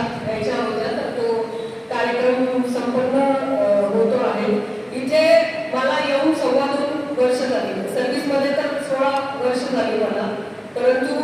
घ्यायच्या होत्या तर तो कार्यक्रम संपन्न होतो आहे. इथे मला येऊन सव्वा दोन वर्ष झाली. सर्व्हिसमध्ये तर सोळा वर्ष झाली मला. परंतु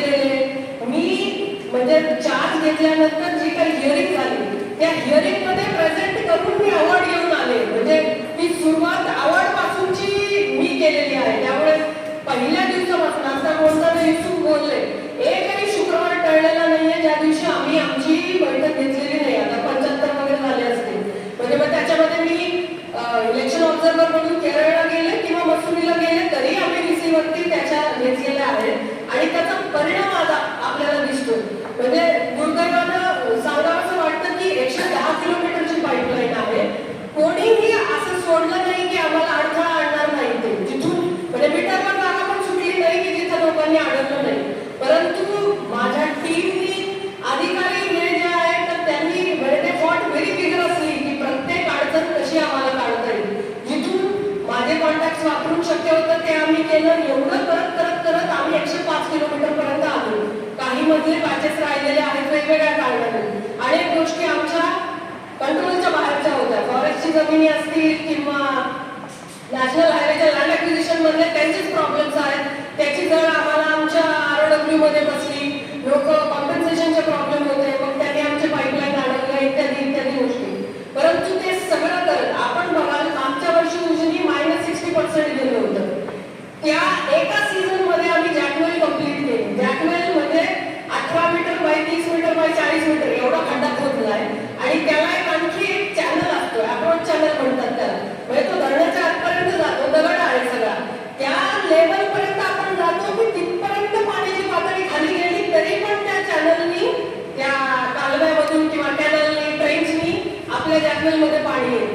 केलेले. मी म्हणजे चार्ज घेतल्यानंतर जी काही हिअरिंग झाली त्या हिअरिंगमध्ये प्रेझेंट करून मी अवॉर्ड घेऊन आले. म्हणजे ही सुरुवात आवड पासूनची मी केलेली आहे. त्यामुळे पहिल्या दिवसापासून आता बोलताना इथून बोलले. एकही शुक्रवार टळलेला नाहीये. ज्या दिवशी आम्ही आमची बैठक घेतलेली नाही आता पंच्याहत्तर वगैरे झाले असते म्हणजे मग त्याच्यामध्ये मी इलेक्शन स्वतःची जमिनी असतील किंवा नॅशनल हायवेच्या लँड ऍक्विजिशन मधले त्यांचेच प्रॉब्लेम्स आहेत. त्याची जर आम्हाला आमच्या आर डब्ल्यू मध्ये बसली लोक कॉम्पन्सेशनचे प्रॉब्लेम होते मग त्यांनी आमचे पाईपलाईन अडवलं इत्यादी इत्यादी गोष्टी. परंतु ते सगळं कर आपण बघाल मागच्या वर्षी उजनी मायनस सिक्स्टी पर्सेंट दिलं होतं. त्या एका सीझनमध्ये आम्ही जॅकवेल कंप्लीट केली. जॅकवेल मध्ये अठरा मीटर बाय तीस मीटर बाय चाळीस मीटर एवढा खड्डा खोदलाय. आणि त्याला चॅनल म्हणतात त्याला म्हणजे तो धरणाच्या आतपर्यंत जातो दगड आहे सगळा. त्या लेवल पर्यंत आपण जातो की तिथपर्यंत पाण्याची पातळी खाली गेली तरी पण त्या चॅनलनी त्या कालव्यामधून किंवा कॅनलनी ट्रेन्सनी आपल्या जॅकवेलमध्ये पाणी येतं.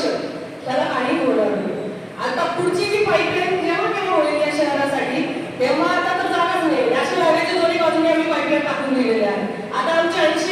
वर्ष त्याला पाणी बोलावलं. आता पुढची जी पाईपलाईन जेव्हा तेव्हा होईल या शहरासाठी तेव्हा आता तर जाणार नाही. नॅशनल हायवेच्या दोन्ही बाजूने आम्ही पाईपलाईन टाकून दिलेल्या आहे आता आमच्या ऐंशी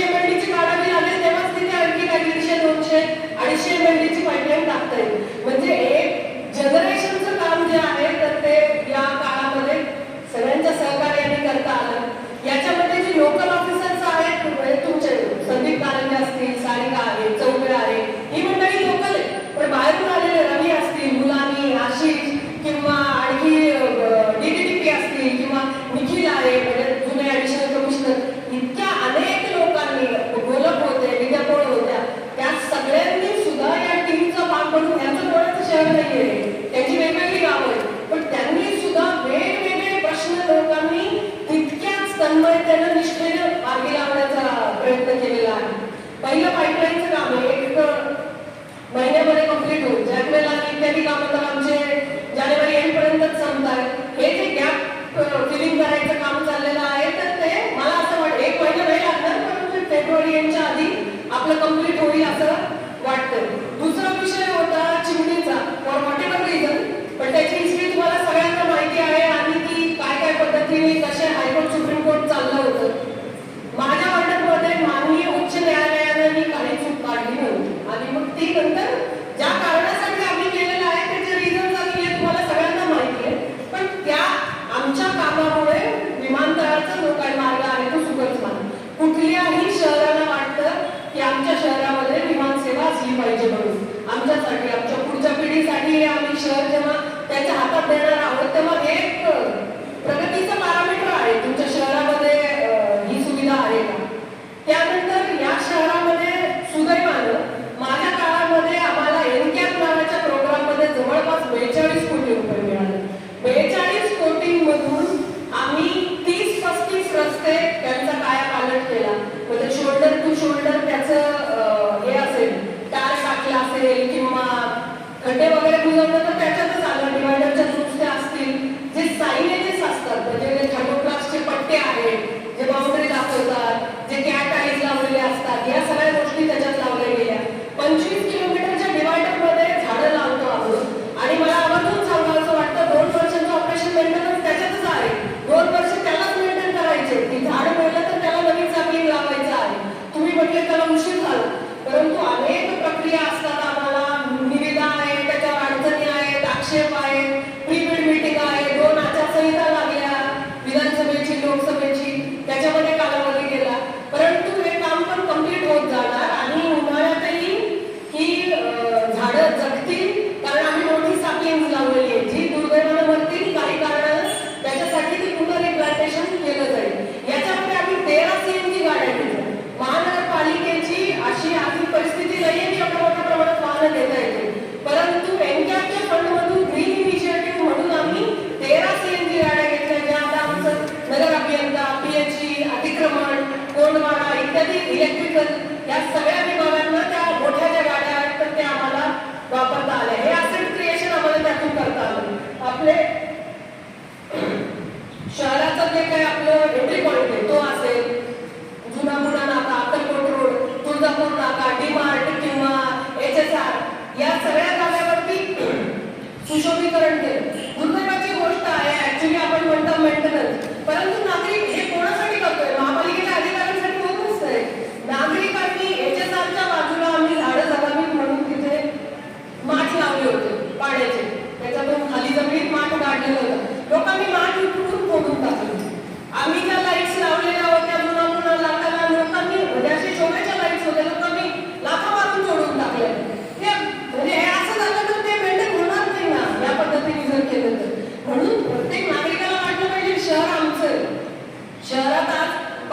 त्यांना सन्मानितांना निष्ठेनं मार्गी लावण्याचा प्रयत्न केलेला आहे. पहिलं पाईपलाईनचं काम आहे एक महिन्यामध्ये कंप्लीट होईल. जॅकमेल आणि इत्यादी कामं तर आमचे ಅನೇಕ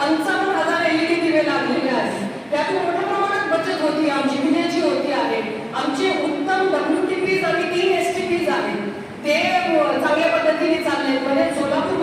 पंचावन्न हजार एलईडी दिवे लागलेले आहेत. त्यातून मोठ्या प्रमाणात बचत होती आमची विण्याची होती आहे. आमची उत्तम डब्ल्यू टी पीज आणि तीन एस टी पीज आहेत. ते चांगल्या पद्धतीने चालले बरेच सोलापूर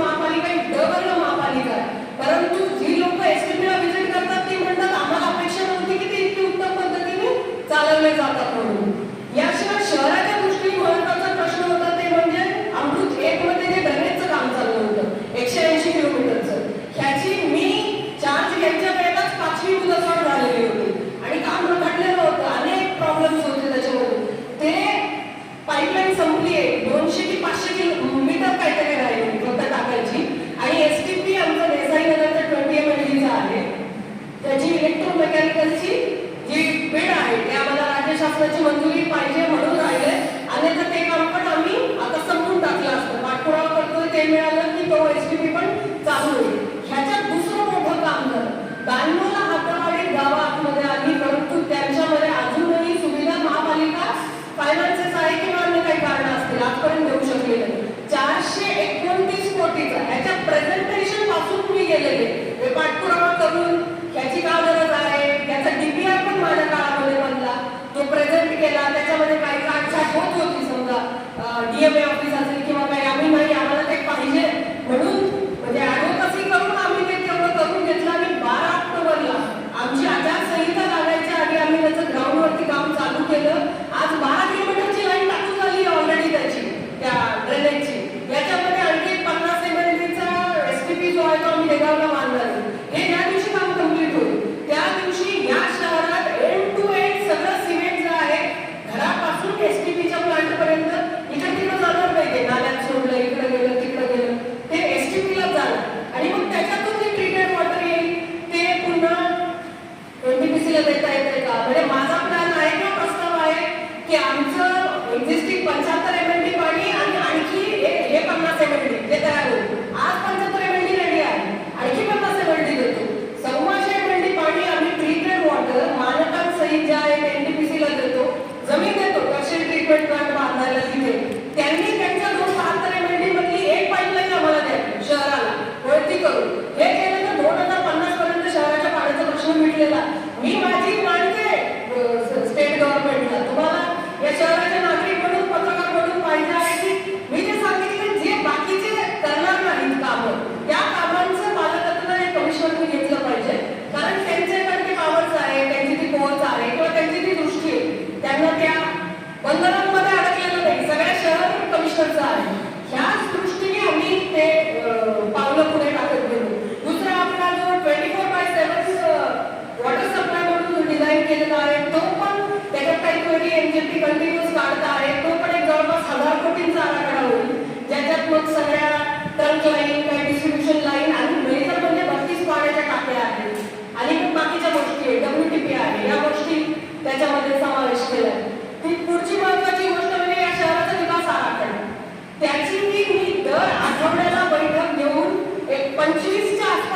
एक पंचवीसच्या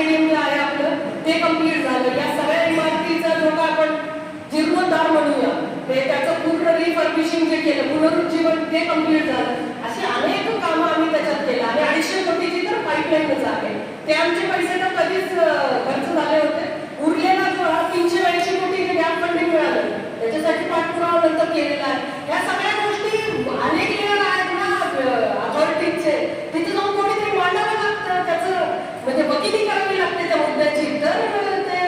स्टेडियम झालं. या सगळ्या इमारतीचा आपण जीर्णोद्धार म्हणूया. त्याचं पूर्ण रिफर्बिशिंग जे केलं पुनरुज्जीवन ते झालं. अशी अनेक कामं आम्ही त्याच्यात केलं. आणि अडीचशे कोटीची तर पाईपलाईनच आहे. ते आमचे पैसे तर कधीच खर्च झाले होते. उरलेला जो हा तीनशे ऐंशी कोटी गॅप फंडिंग मिळालं. त्याच्यासाठी पाठपुरावा केलेला आहे. या सगळ्या गोष्टी अनेक लेवल आहेत ना अथॉरिटीजचे म्हणजे वकिली करावी लागते त्या मुद्द्याची. तर ते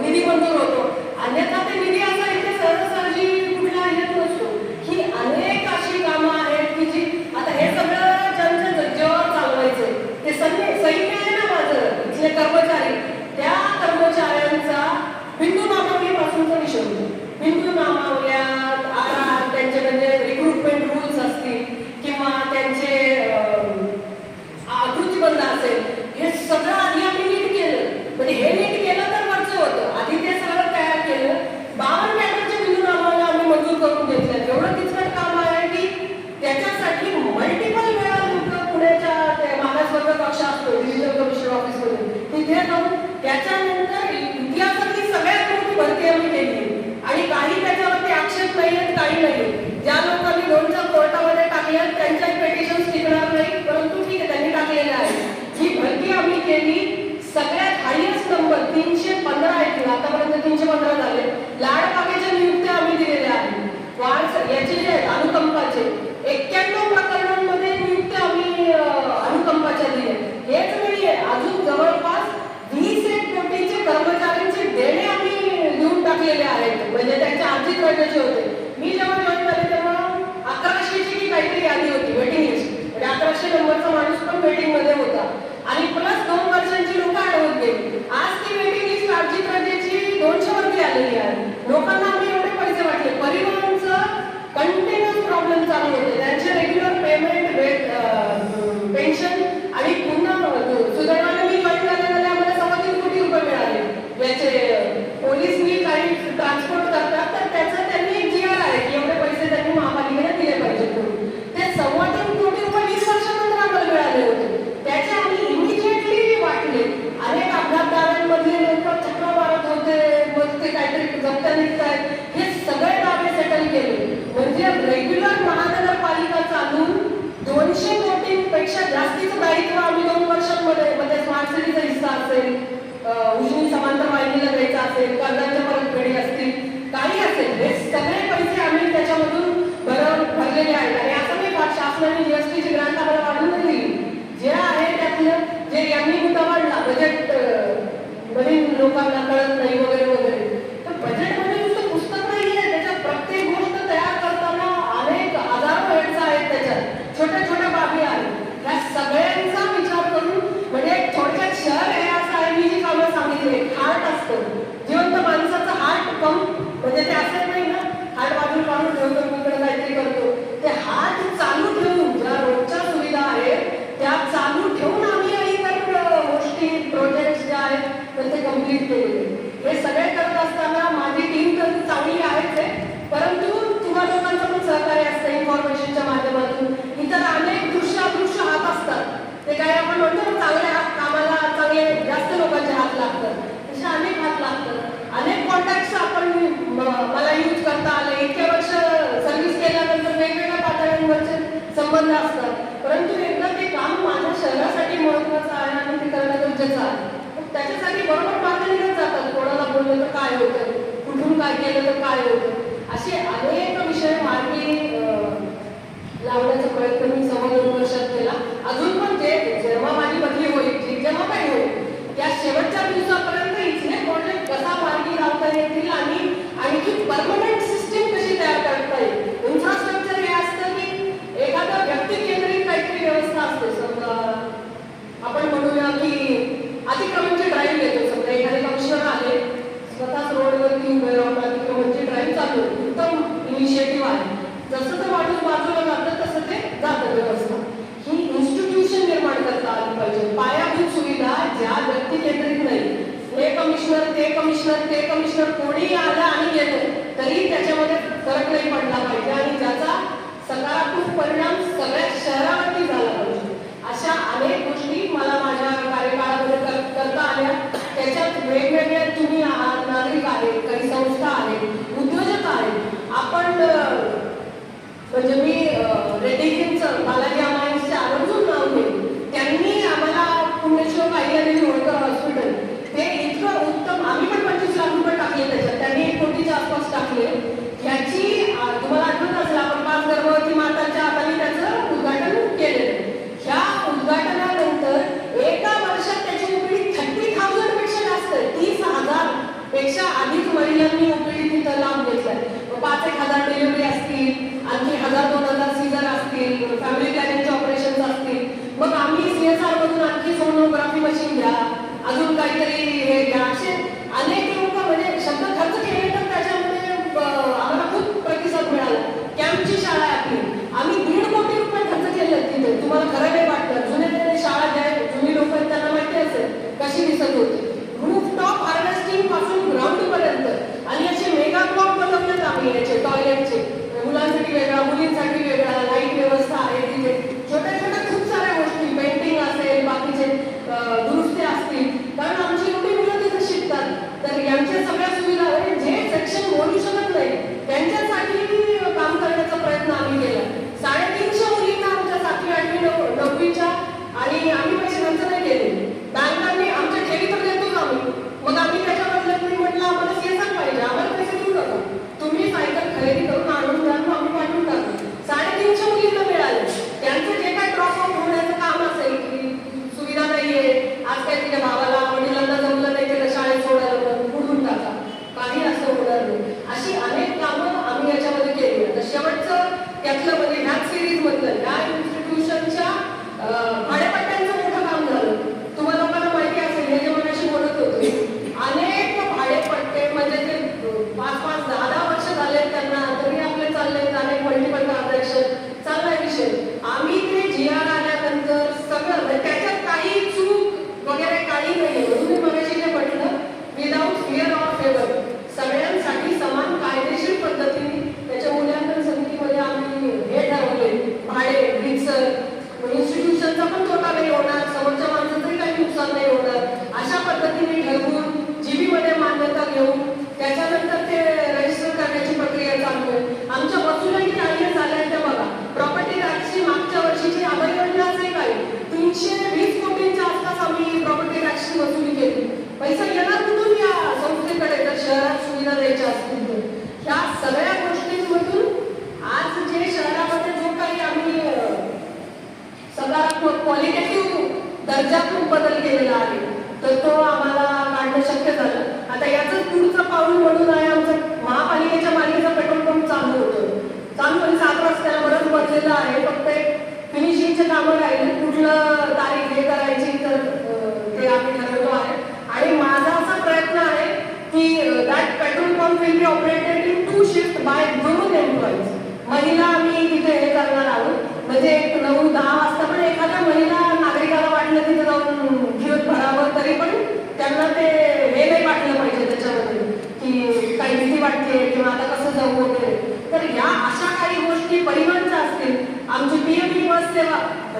निधी मंजूर होतो. अन्यथा ते निधी असा इथे सहजासहजी कुठला येत नसतो. ही अनेक अशी कामं आहेत की जी आता हे सगळं ज्यांच्या जज्जेवर चालवायचं ते सैन्य सैन्य आहे ना माझं जे कर्मचारी. अडचणीचा हिस्सा असेल उजून समांतर वाहिनीला द्यायचा असेल कर्जाच्या परतफेडी असतील काही असेल हे सगळे पैसे आम्ही त्याच्यामधून भरव भरलेले आहेत. आणि असं मी शासनाने जीएसटीची ग्रांट आम्हाला वाढून दिली. जे आहे त्यातलं जे यांनी मुद्दा वाढला बजेट नवीन लोकांना कळत नाही वगैरे वगैरे. तर बजेटमध्ये जिवंत माणसाचं हार्ट पंप म्हणजे ते असेल नाही निर्बंध असतात. परंतु एकदा ते काम माझ्या शहरासाठी महत्वाचं आहे आणि ते करणं गरजेचं आहे. त्याच्यासाठी बरोबर बांधलेलं जातात. कोणाला बोललं तर काय होतं? कुठून काय केलं तर काय होतं? असे अनेक विषय मार्गी लावण्याचा प्रयत्न मी समाधान वर्षात केला. अजून पण ते जेव्हा माझी बदली होईल जेव्हा काही होईल त्या शेवटच्या दिवसापर्यंत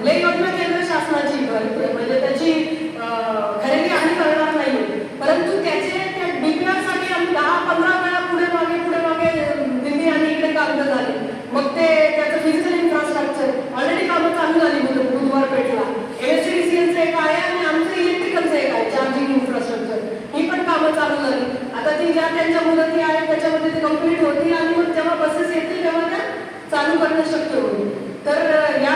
लई योजना केंद्र शासनाची म्हणजे त्याची खरेदी आम्ही करणार नाही. परंतु त्याचे त्या डीपीआरसाठी आम्ही दहा पंधरा वेळा पुढे मागे पुढे मागे दिल्ली आणि इकडे कागद झाले मग ते त्याचं फिजिकल इन्फ्रास्ट्रक्चर ऑलरेडी कामं चालू झाली बुधवार पेठला एमएससीडीसीएलचं एक आहे आणि आमचं इलेक्ट्रिकलचं एक आहे चार्जिंग इन्फ्रास्ट्रक्चर ही पण कामं चालू झाली. आता ती ज्या त्यांच्या मुदती आहेत त्याच्यामध्ये ते कंप्लीट होतील आणि मग जेव्हा बसेस येतील तेव्हा त्या चालू करणं शक्य होईल. तर या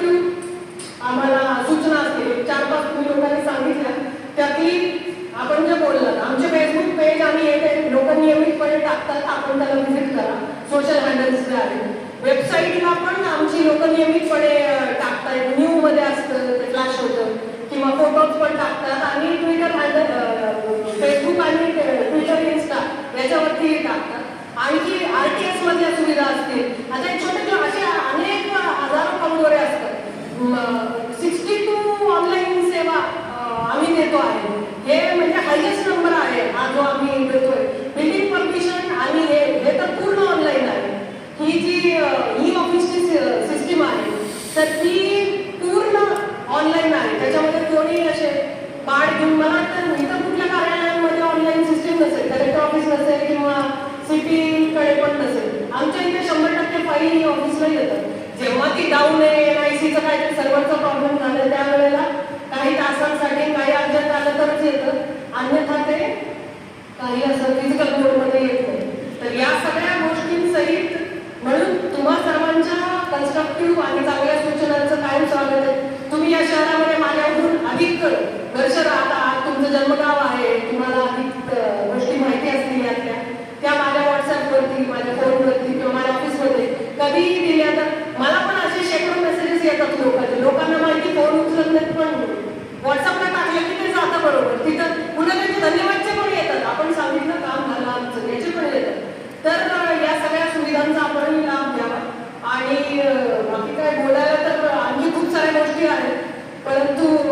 आम्हाला सूचना असतील चार पाच लोकांनी सांगितल्या. त्यातली आपण जे बोललात आमचे फेसबुक पेज आणि हे लोक नियमितपणे टाकतात आपण त्याला व्हिजिट करा. सोशल हँडल्स जे आहेत. वेबसाईटला पण आमची लोक नियमितपणे टाकतात न्यूमध्ये असतं फ्लॅश होतं. किंवा फोटोज पण टाकतात. आणि ट्विटर हँडल सर्व्हिसिंग असेल किंवा स्वीपिंगकडे पण नसेल. आमच्या इथे शंभर टक्के फाईल ऑफिसला येतात जेव्हा ती डाऊन आहे एम आय सीचा काय सर्व्हरचा प्रॉब्लेम झालं त्यावेळेला काही तासांसाठी काही अर्जंट आलं तरच येतं. अन्यथा ते काही असं फिजिकल मोडमध्ये येत तर या सगळ्या गोष्टींसहित म्हणून तुम्हा सर्वांच्या कन्स्ट्रक्टिव्ह आणि चांगल्या सूचनांचं कायम स्वागत आहे. तुम्ही या शहरामध्ये माझ्याकडून अधिक वर्ष राहता तुमचं जन्मगाव व्हॉट्सअपला टाकलं ते जातं बरोबर. तिथं पुन्हा त्यांचे धन्यवादचे पण येतात. आपण सांगितलं काम झालं आमचं याचे पण येतात. तर या सगळ्या सुविधांचा आपणही लाभ घ्यावा. आणि बाकी काय बोलायला तर आणखी खूप साऱ्या गोष्टी आहेत. परंतु